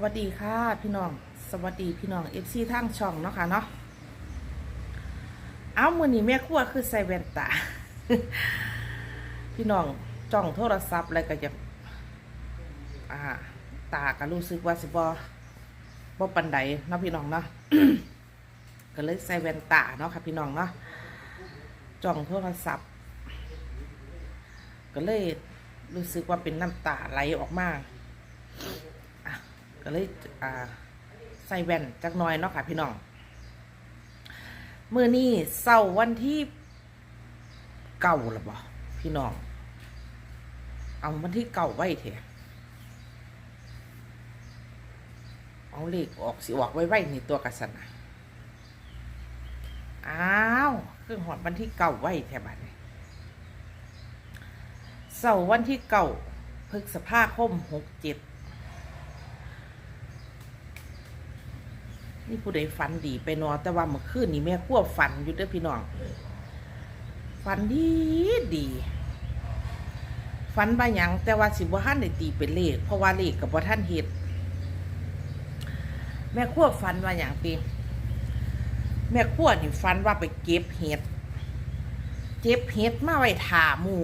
วัสดีค่ะพี่น้อง สวัสดีพี่น้องเอฟซีทางช่องเนาะค่ะเนาะ เอามือนี้แม่ครัวคือใส่แว่นตา พี่น้องจ้องโทรศัพท์อะไรก็จะอ่า ตาก็รู้สึกว่าสิบอบ่ปันใดเนาะพี่น้องเนาะ ก็เลยใส่แว่นตาเนาะค่ะพี่น้องเนาะ จ้องโทรศัพท์ ก็เลยรู้สึกว่าเป็นน้ำตาไหลออกมาอะ ก็เลยอ่าใส่แว่นจักหน่อยเนาะค่ะพี่น้องมือนี้เสาร์วันที่เก่าหรือบ่พี่น้อง เอาวันที่เก่าไว้เถอะเอาเลขออกสิออกไว้ไว้ในตัวกระสันนะอ้าวเครื่องหอดวันที่เก่าไว้แถบัดนี้เสาร์วันที่เก่าพฤษภาคมหกเจ็ด นี่ผู้ใดฝันดีไปนอนแต่ว่าเมื่อคืนนี้แม่ขั้วฝันอยู่เด้อพี่น้องฝันดีดีฝันบาหยังแต่ว่าสิบ่ท่านได้ตีเป็นเลข เพราะว่าเลขกับบ่ท่านเฮ็ดแม่ขั้วฝันว่าอย่างตีแม่ขั้วนี่ฝันว่าไปเก็บเห็ดเก็บเห็ดมาไว้ถาหมู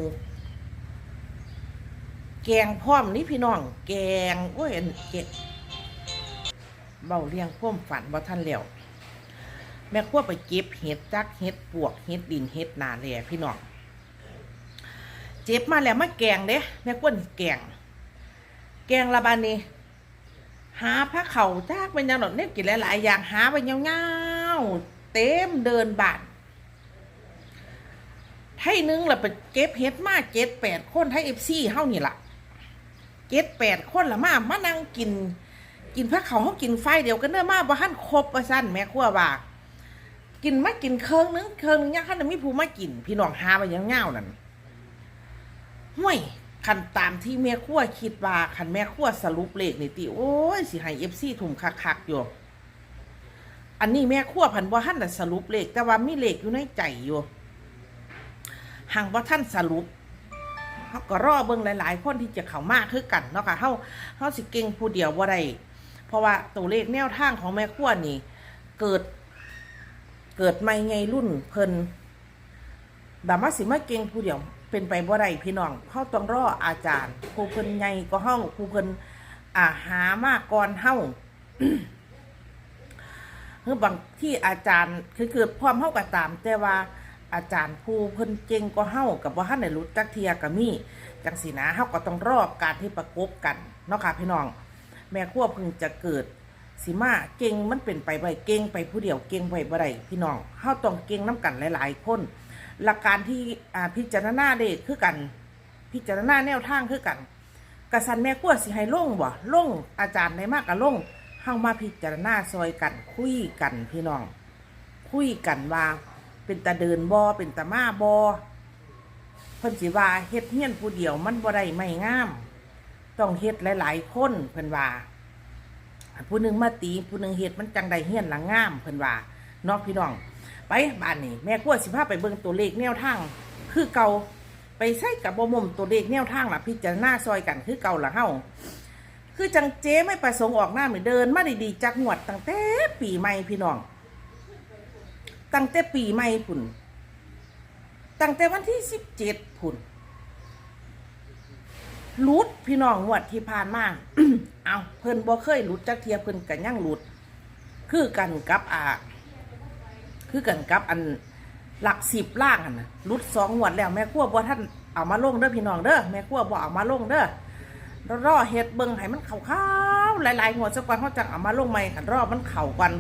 แกงพร้อมนี่พี่น้อง แกงโอ้ยอันเก็บ เบาเลี้ยงพ่วมฝันบ่ท่านแล้วแม่ขั้วไปเก็บเห็ดจักเห็ดปวกเห็ดดินเห็ดนาแหล่พี่น้องเจ็บมาแล้วมาแกงเด้แม่ขั้วนี่แกง แกงละบานนี้ หาผ้าเข่าจากเป็นยังหนอเนี่ยกินหลายๆอย่างหาไปเงาๆเต็มเดินบานไทยนึงละไปเก็บเห็ดมาเจ็ดแปดคนไทยเอฟซีเฮ้านี่ละเจ็ดแปดคนละมามานั่งกิน กินพระเขาเขากินไฟเดียวกันเนื้อมาบ่หันครบว่าสั้นแม่ครัวว่ากินมากินเคิงนึงเคิงนึงยังคันมีผู้มากิน พี่น้องหาไปยังเงานั่นห่วยคันตามที่แม่ครัวคิดว่าคันแม่ครัวสรุปเลขนี่ติโอ้ยสิให้เอฟซีถุ่มคักๆอยู่อันนี้แม่ครัวพันบ่ทันสรุปเลขแต่ว่ามีเลขอยู่ในใจอยู่ห่างบ่ท่านสรุปเขาก็รอเบิ่งหลาย ๆ คนที่จะเข้ามาคือกันเนาะค่ะเฮาเฮาสิเก่งผู้เดียวบ่าได้ เพราะว่าตัวเลขแนวทางของแม่ขั้วนี่ เกิด เกิดไม่ไงรุ่นเพิ่นแบบว่าสิมาเก่งผู้เดียวเป็นไปบ่ได้พี่น้องเฮาต้องรออาจารย์ผู้เพิ่นใหญ่ก็เฮาผู้เพิ่นอาหามากก่อนเฮาคือบางที่อาจารย์คือคือพร้อมเฮาก็ตาม แต่ว่าอาจารย์ผู้เพิ่นเก่งก็เฮากับว่าท่านได้รู้จักเทียก็มีจังสีนะเฮาก็ต้องรอบการที่ประกบกันเนาะค่ะพี่น้อง แม่ครัวเพิ่งจะเกิดสิมาเก่งมันเป็นไปบ่ได้เก่งไปผู้เดียวเก่งไปบ่ได้พี่น้องเฮาต้องเก่งน้กันหลาย ๆ คน หลักการที่อ่าพิจารณาเด็กคือกัน พิจารณาแนวทางคือกันกระสันแม่ครัวสิให้ลงบ่ลงอาจารย์ได้มากก็ลงเฮามาพิจารณาซอยกันคุยกันพี่น้อง คุยกันว่า เป็นตาเดินบอเป็นตามาบอเพิ่นสิว่าเฮ็ดเฮียนผู้เดียวมันบ่ได้ไม่งาม ต้องเฮ็ดหลาย ๆ คนเพิ่นว่าผู้หนึ่งมาตีผู้หนึ่งเฮ็ดมันจังได้เฮียนหลังงามเพิ่นว่าเนอกพี่น้อง ไปบ้านนี้แม่กลัวสิพาไปเบิ่งตัวเลขแนวทาง คือเก่าไปใส่กับบ่มมตัวเลขแนวทางล่ะพิจารณาซอยกันคือเก่าละเฮาคือจังเจ๊ไม่ประสงค์ออกหน้าไม่เดินมาดีๆจักงวดตั้งแต่ปีใหม่พี่น้อง ตั้งแต่ปีใหม่พุ่น ตั้งแต่วันที่สิบเจ็ดพุ่น รุดพี่น้องงวดที่ผ่านมา เอาเพิ่นบ่เคยรุดจักเทียเพิ่นกันยังรุด คือกันกับอ่า คือกันกับอันหลักสิบล่างอันน่ะรุดสองงวดแล้วแม่ครัวบ่ท่านเอามาลงเด้อพี่น้องเด้อแม่ครัวบ่เอามาลงเด้อรอเฮ็ดเบิ่งให้มันเข่าวๆหลายๆงวสักวันเขาจังเอามาลงใหม่คันรอมันเข้ากัน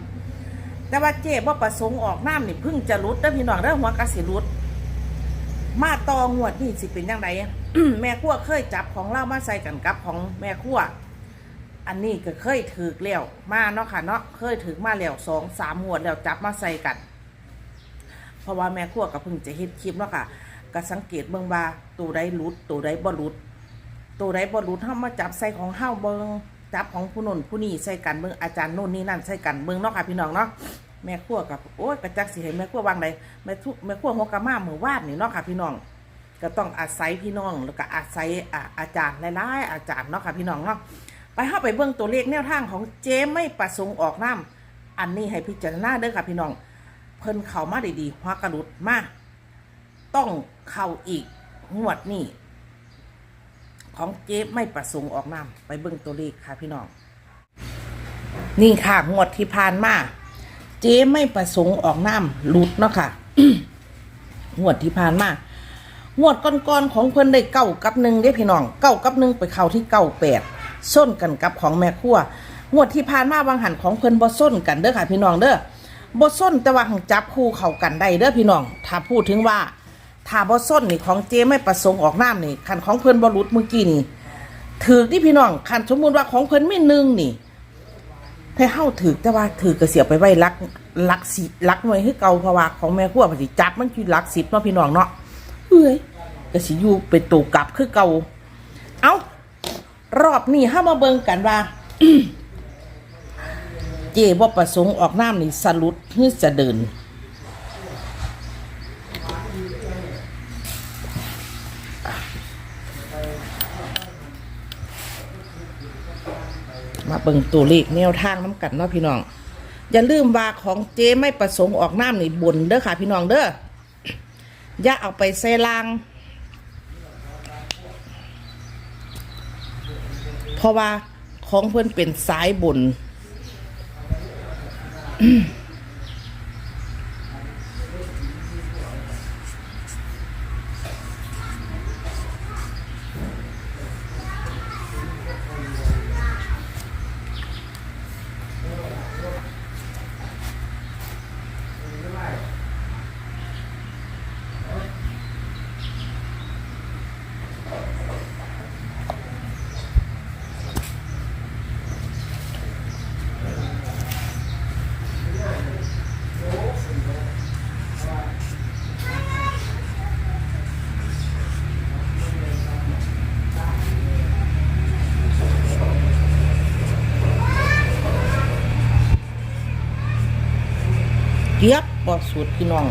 แต่ว่าเจ๊บ่ประสงค์ออกน้ำนี่เพิ่งจะรุดเด้อพี่น้องเด้อหัวกระสิรุด มาต่องวดนี่สิเป็นยังไงแม่ขั้วเคยจับของเล่ามาใส่กันกับของแม่ขั้วอันนี้ก็เคยถือแล้วมาเนาะค่ะเนาะเคยถือมาแล้วสองสามงวดแล้วจับมาใส่กัน เพราะว่าแม่ขั้วก็เพิ่งจะเฮ็ดคลิปเนาะค่ะก็สังเกตเบิ่งว่าตัวใดรุดตัวใดบ่รุดตัวใดบ่รุดเฮามาจับใส่ของเฮาเบิ่งจับของผู้นนผู้นี่ใส่กันเบิ่งอาจารย์โน่นนี่นั่นใส่กันเบิ่งเนาะค่ะพี่น้องเนาะแม่ขั้วกับโอ้ยกระจักสิให้แม่ขั้ววางใดแม่ทุแม่ขั้วหัวกะมาหมือวาดนี่เนาะค่ะพี่น้อง ก็ต้องอาศัยพี่น้องแล้วก็อาศัยอาอาจารย์หลายๆอาจารย์เนาะค่ะพี่น้องเนาะไปเข้าไปเบิ่งตัวเลขแนวทางของเจ๊ไม่ประสงค์ออกน้ำอันนี้ให้พิจารณาเด้อค่ะพี่น้อง เพิ่นเข้ามาดีๆหัวกระดุดมาต้องเข้าอีกงวดนี้ของเจ๊ไม่ประสงค์ออกน้ำไปเบิ่งตัวเลขค่ะพี่น้อง นี่ค่ะงวดที่ผ่านมาเจ๊ไม่ประสงค์ออกน้ำหลุดเนาะค่ะงวดที่ผ่านมา งวดก้อนๆของเพิ่นได้เก้ากับหนึ่งเด้พี่น้องเก้ากับหนึ่งไปเข้าที่เก้าแปดส้นกันกับของแม่ครัวงวดที่ผ่านมาบางหันของเพิ่นบ่ส้นกันเด้อค่ะพี่น้องเด้อบ่ส้นแต่ว่าหังจับคู่เข้ากันได้เด้อพี่น้อง ถ้าพูดถึงว่าถ้าบ่ส้นนี่ของเจไม่ประสงค์ออกน้ำนี่คันของเพิ่นบ่หลุดเมื่อกี้นี่ถือที่พี่น้องคันสมมุติว่าของเพิ่นไม่หนึ่งนี่ให้เฮาถือแต่ว่าถือกระเสียไปไว้ลักลักสิลักหน่วยให้เก่าเพราะว่าของแม่ครัวปฏิจับมันคือลักสิบเนาะพี่น้องเนาะ เอ้ยก็สิอยู่เป็นตัวกลับคือเก่า เอารอบนี้ห้ามาเบิ่งกันว่า เจว่าประสงค์ออกน้ำนี่สลุดเพื่อจะเดิน มาเบิ่งตัวเลขแนวทางน้ำกันเนาะพี่น้อง อย่าลืมว่าของเจไม่ประสงค์ออกน้ำนี่บนเด้อค่ะพี่น้องเด้อ อย่าเอาไปใส่ลาง เพราะว่าของเพื่อนเป็นสายบุญ เกีย บบอสุดพี่น้อง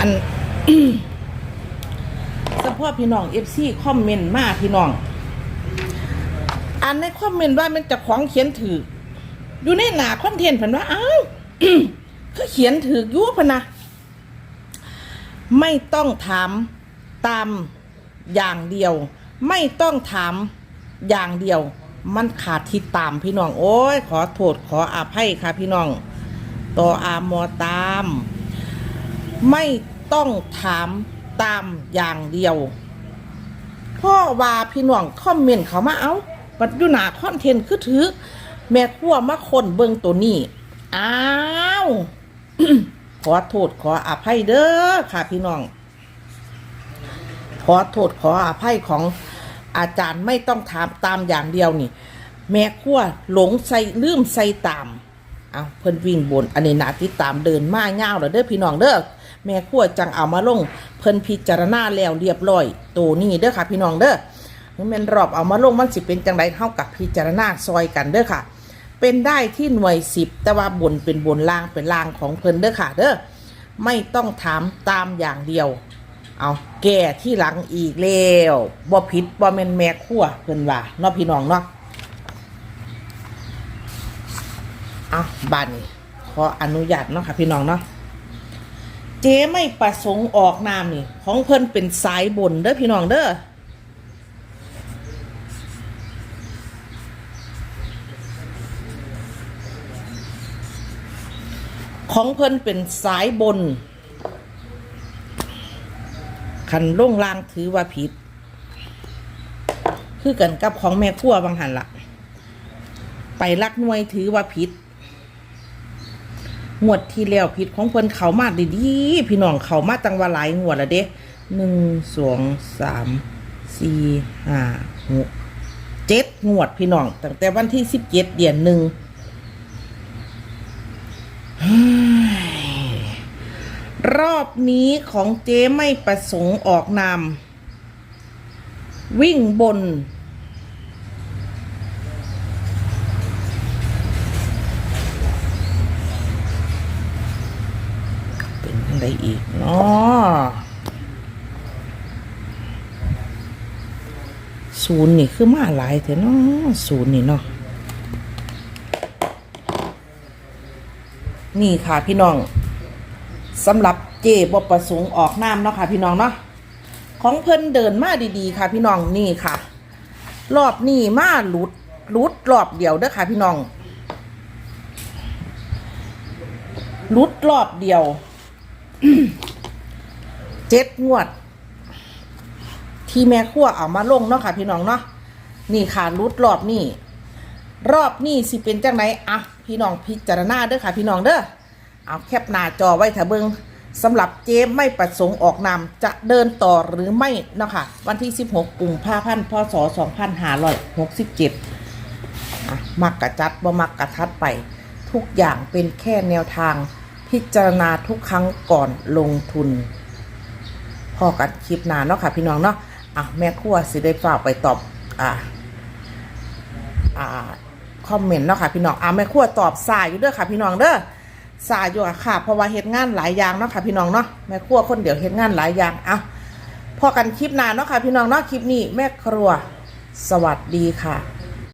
อันเฉพาะพี่น้องเอฟซีคอมเมนต์มาพี่น้อง อันในคอมเมนต์ว่ามันจะของเขียนถืออยู่ในหนาคอนเทนต์ผันว่าอ้าวเขาเขียนถือยุ่พนะไม่ต้องถามตามอย่างเดียว ไม่ต้องถามอย่างเดียว มันขาดที่ตามพี่น้อง โอ้ย ขอโทษขออาภัยค่ะพี่น้องต่ออามอตาม ไม่ต้องถามตามอย่างเดียวพ่อว่าพี่น้องคอมเมนต์เขามาเอาปัดอยุหนาคอนเทนต์คือถือ แม่ขั้วมาคนเบิ่งตัวนี้อ้าว ขอโทษขออภัยเด้อค่ะพี่น้อง ขอโทษขออภัยของอาจารย์ไม่ต้องถามตามอย่างเดียวนี่ แม่ขั้วหลงใส่ลืมใส่ตามเอาเพิ่นวิ่งบนอันนี้นาติดตามเดินมาเง่าวแล้วเด้อพี่น้องเด้อแม่ขั้วจังเอามาลง เพิ่นพิจารณาแล้วเรียบร้อยตัวนี้เด้อค่ะ พี่น้องเด้อนี่ม่นรอบเอามาลงมันสิเป็นจังไดเท่ากับพิจารณาซอยกันเด้อค่ะ เป็นได้ที่หน่วยสิบแต่ว่าบนเป็นบนล่างเป็นล่างของเพิ่นเด้อค่ะ เด้อไม่ต้องถามตามอย่างเดียว เอาแก่ที่หลังอีกแล้วบ่ผิดบ่แม่นแม่ครัวเพิ่นว่าเนาะพี่น้องเนาะเอาบัดนขออนุญาตเนาะค่ะพี่น้องเนาะเจ๊ไม่ประสงค์ออกนามนี่ ของเพิ่นเป็นสายบนเด้อพี่น้องเด้อของเพิ่นเป็นสายบน คันล่งลางถือว่าผิด คือกันกับของแม่ครัวบางหันละไปลักหน่วยถือว่าผิดงวดที่แล้วผิดของเพิ่นเขามาดีๆพี่น้องเขามาตั้งว่าหลายงวดล้วเด้หนึ่งสองสามสี่ห้าหกเจ็ดงวดพี่น้องตั้งแต่วันที่สิบเจ็ดเดือนหนึ่ง รอบนี้ของเจ๊ไม่ประสงค์ออกนามวิ่งบน เป็นยังไงอีกเนาะศูนย์นี่คือมาหลายเถอะเนาะศูนย์นี่เนาะนี่ค่ะพี่น้อง สำหรับเจบประสงค์ออกน้ำเนาะค่ะพี่น้องเนาะของเพิ่นเดินมาดีๆ ค่ะพี่น้องนี่ค่ะ รอบนี้มาหลุดหลุดรอบเดียวเด้อค่ะพี่น้องหลุดรอบเดียวเจ็ดงวด ที่แม่ขั้วเอามาลงเนาะค่ะ พี่น้องเนาะนี่ค่ะรุดรอบนี้รอบนี้สิเป็นจังไหนอะพี่น้องพิจารณาเด้อค่ะ พี่น้องเด้อ เอาแคปหน้าจอไว้เถ้าเบิงสำหรับเจมไม่ประสงค์ออกนามจะเดินต่อหรือไม่นะค่ะวันที่ 16กุมภาพันธ์พศ2567อะมักกะจัดบ่มักกะทัดไป ทุกอย่างเป็นแค่แนวทาง พิจารณาทุกครั้งก่อนลงทุน พอกันคลิปหน้าเนาะค่ะพี่น้องเนาะอะแม่ครัวสิได้ฝากไปตอบอ่าอ่าคอมเมนต์เนาะค่ะพี่น้องอะแม่ครัวตอบสายอยู่เด้อค่ะพี่น้องเด้อ สายอยู่อะค่ะ เพราะว่าเฮ็ดงานหลายอย่างเนาะค่ะพี่น้องเนาะแม่ครัวคนเดียวเฮ็ดงานหลายอย่างอะพอกันคลิปหน้าเนาะค่ะพี่น้องเนาะคลิปนี้แม่ครัว สวัสดีค่ะ